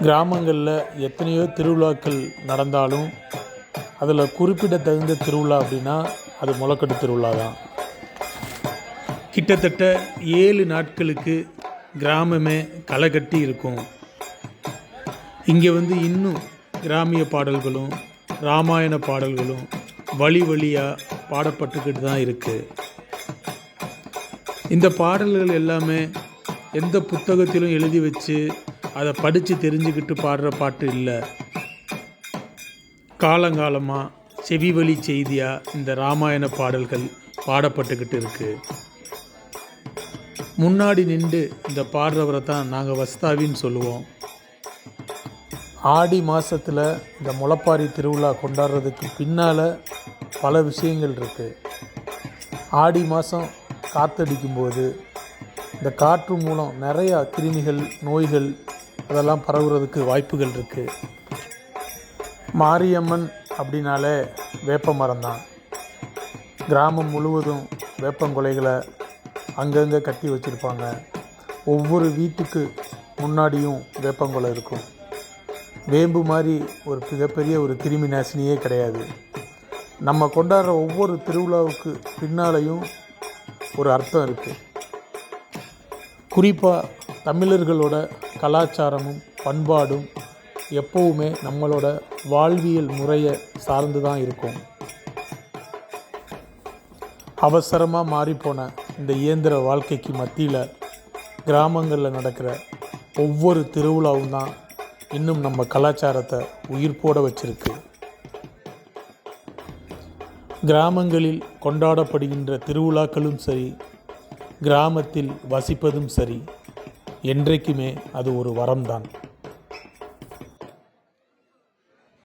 கிராமங்களில் எத்தனையோ திருவிழாக்கள் நடந்தாலும் அதில் குறிப்பிடத்தகுந்த திருவிழா அப்படின்னா அது முளைக்கட்டு திருவிழா தான் கிட்டத்தட்ட ஏழு நாட்களுக்கு கிராமமே களை கட்டி இருக்கும். இங்கே வந்து இன்னும் கிராமிய பாடல்களும் ராமாயண பாடல்களும் வழி வழியாக பாடப்பட்டுக்கிட்டு தான் இருக்குது இந்த பாடல்கள் எல்லாமே எந்த புத்தகத்திலும் எழுதி வச்சு அதை படித்து தெரிஞ்சுக்கிட்டு பாடுற பாட்டு இல்லை. காலங்காலமாக செவி வழி செய்தியாக இந்த ராமாயண பாடல்கள் பாடப்பட்டுக்கிட்டு இருக்குது முன்னாடி நின்று இந்த பாடுறவரை தான் நாங்கள் வஸ்தாவின்னு சொல்லுவோம். ஆடி மாதத்தில் இந்த முளப்பாரி திருவிழா கொண்டாடுறதுக்கு பின்னால் பல விஷயங்கள் இருக்குது ஆடி மாதம் காற்றடிக்கும்போது இந்த காற்று மூலம் நிறையா கிருமிகள் நோய்கள் அதெல்லாம் பரவுறதுக்கு வாய்ப்புகள் இருக்குது மாரியம்மன் அப்படின்னாலே வேப்ப மரம் தான் கிராமம் முழுவதும் வேப்பங்கொலைகளை அங்கங்கே கட்டி வச்சுருப்பாங்க. ஒவ்வொரு வீட்டுக்கு முன்னாடியும் வேப்பங்கொலை இருக்கும். வேம்பு மாதிரி ஒரு மிகப்பெரிய ஒரு கிருமி நாசினியே கிடையாது. நம்ம கொண்டாடுற ஒவ்வொரு திருவிழாவுக்கு பின்னாலேயும் ஒரு அர்த்தம் இருக்குது குறிப்பாக தமிழர்களோட கலாச்சாரமும் பண்பாடும் எப்போவுமே நம்மளோட வாழ்வியல் முறையை சார்ந்து தான் இருக்கும். அவசரமாக மாறிப்போன இந்த இயந்திர வாழ்க்கைக்கு மத்தியில் கிராமங்களில் நடக்கிற ஒவ்வொரு திருவிழாவும் தான் இன்னும் நம்ம கலாச்சாரத்தை உயிர்ப்போட வச்சிருக்கு. கிராமங்களில் கொண்டாடப்படுகின்ற திருவிழாக்களும் சரி கிராமத்தில் வசிப்பதும் சரி என்றைக்குமே அது ஒரு வரம்தான்